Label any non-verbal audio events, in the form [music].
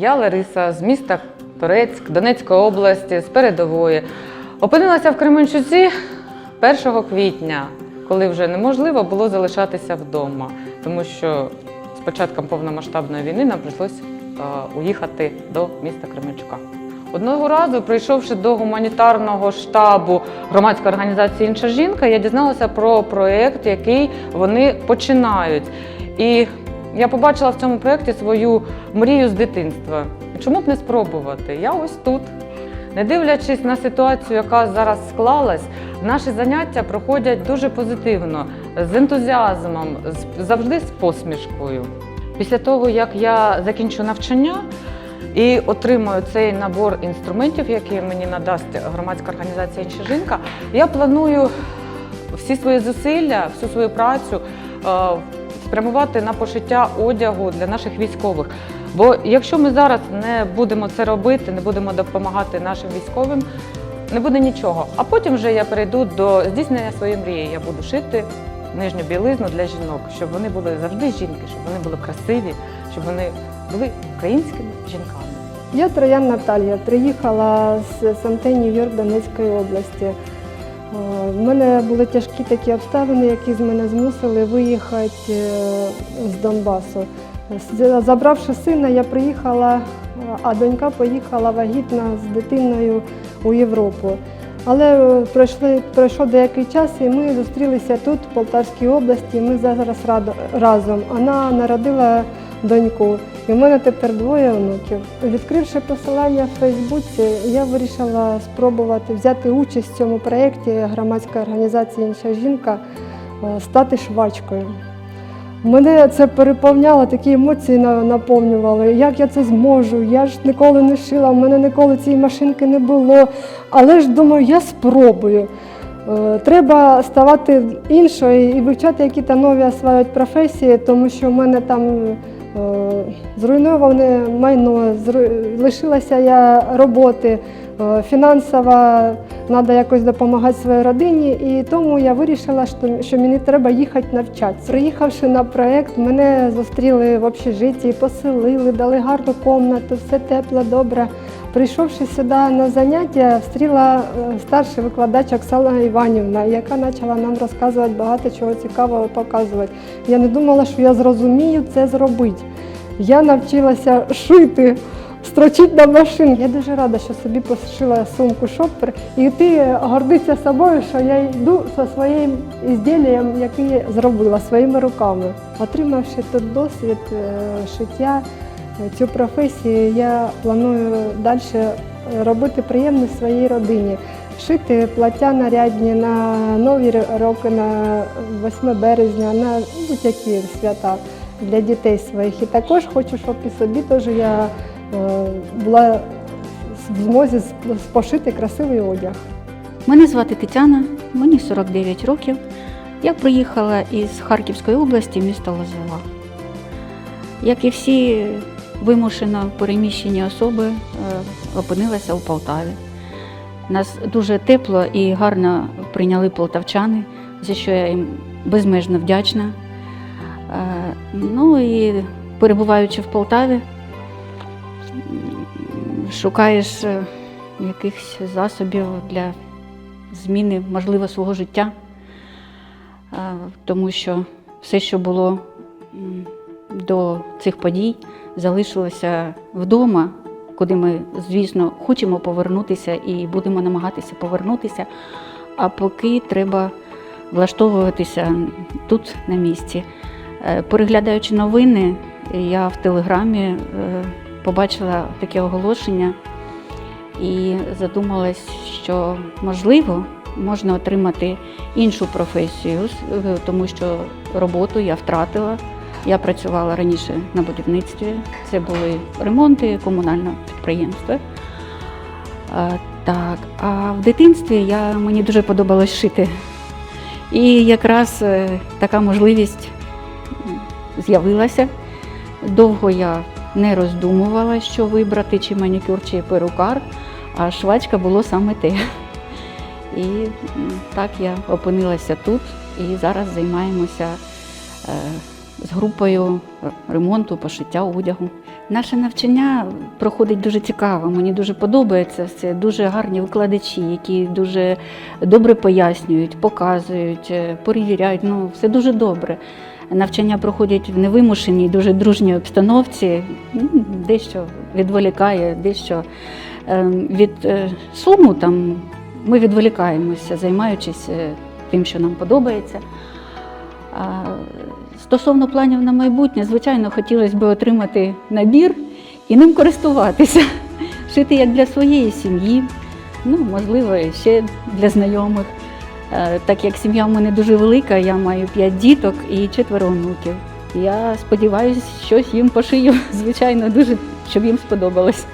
Я Лариса з міста Торецьк Донецької області, з передової. Опинилася в Кременчуці 1 квітня, коли вже неможливо було залишатися вдома, тому що з початком повномасштабної війни нам прийшлося е, уїхати до міста Кременчука. Одного разу, прийшовши до гуманітарного штабу громадської організації Інша жінка, я дізналася про проєкт, який вони починають. І я побачила в цьому проєкті свою мрію з дитинства. Чому б не спробувати? Я ось тут. Не дивлячись на ситуацію, яка зараз склалась, наші заняття проходять дуже позитивно, з ентузіазмом, завжди з посмішкою. Після того, як я закінчу навчання і отримаю цей набор інструментів, який мені надасть громадська організація «Інша жінка», я планую всі свої зусилля, всю свою працю е, спрямувати на пошиття одягу для наших військових. Бо якщо ми зараз не будемо це робити, не будемо допомагати нашим військовим, не буде нічого. А потім вже я перейду до здійснення своєї мрії. Я буду шити нижню білизну для жінок, щоб вони були завжди жінки, щоб вони були красиві, щоб вони були українськими жінками. Я Троян Наталія, приїхала з СМТ Нью-Йорк Донецької області. Е, В мене були тяжкі такі обставини, які з мене змусили виїхати е, з Донбасу. Забравши сина, я приїхала, е, а донька поїхала вагітна з дитиною у Європу. Але е, пройшли, пройшов деякий час, і ми зустрілися тут, в Полтавській області. Ми зараз разом. Вона народила доньку. І в мене тепер двоє онуків. Відкривши посилання в Фейсбуці, я вирішила спробувати взяти участь в цьому проєкті громадської організації Інша жінка е, стати швачкою. Мене це переповняло, такі емоції наповнювали. Як я це зможу? Я ж ніколи не шила, в мене ніколи цієї машинки не було. Але ж думаю, я спробую. Е, Треба ставати іншою і вивчати які то нові осваювати професії, тому що в мене там е, зруйноване майно, лишилася я роботи, е, фінансово треба якось допомагати своїй родині, і тому я вирішила, що, що мені треба їхати навчатися. Приїхавши на проєкт, мене зустріли в общежитті, поселили, дали гарну кімнату, все тепло, добре. Прийшовши сюди на заняття, встріла е, старший викладач Оксана Іванівна, яка почала нам розказувати багато чого цікавого показувати. Я не думала, що я зрозумію це зробити. Я навчилася шити, строчити на машинці. Я дуже рада, що собі пошила сумку шопер. І ти гордишся собою, що я йду зі своїм ізділлям, яке я зробила своїми руками. Отримавши тут досвід е, шиття, е, цю професію, я планую далі робити приємне своїй родині. Шити плаття нарядні на нові роки, на 8 березня, на будь-які свята для дітей своїх. І також хочу, щоб і собі теж я е, була в змозі пошити красивий одяг. Мене звати Тетяна, мені 49 років. Я приїхала із Харківської області, міста Лозова. Як і всі вимушено переміщені особи, е, опинилася у Полтаві. Нас дуже тепло і гарно прийняли полтавчани, за що я їм безмежно вдячна. Ну і перебуваючи в Полтаві, шукаєш е, якихось засобів для зміни, можливо, свого життя, е, тому що все, що було до цих подій, залишилося вдома, куди ми, звісно, хочемо повернутися і будемо намагатися повернутися. А поки треба влаштовуватися тут на місці. Е, Переглядаючи новини, я в телеграмі е, побачила таке оголошення і задумалась, що можливо можна отримати іншу професію, е, тому що роботу я втратила. Я працювала раніше на будівництві. Це були ремонти комунального підприємства. Так, а в дитинстві я, мені дуже подобалось шити. І якраз така можливість з'явилася. Довго я не роздумувала, що вибрати, чи манікюр, чи перукар, а швачка було саме те. І так я опинилася тут і зараз займаємося е, з групою ремонту, пошиття одягу. Наше навчання проходить дуже цікаво. Мені дуже подобається. Це дуже гарні викладачі, які дуже добре пояснюють, показують, е, перевіряють. Ну, все дуже добре. Навчання проходять в невимушеній, дуже дружній обстановці. Дещо відволікає, дещо е, від е, суму там ми відволікаємося, займаючись е, тим, що нам подобається. Стосовно планів на майбутнє, звичайно, хотілося б отримати набір і ним користуватися, [laughs] шити як для своєї сім'ї, ну, можливо, ще для знайомих. Е, Так як сім'я в мене дуже велика, я маю п'ять діток і четверо онуків. Я сподіваюся, щось їм пошию, [laughs] звичайно, дуже, щоб їм сподобалось.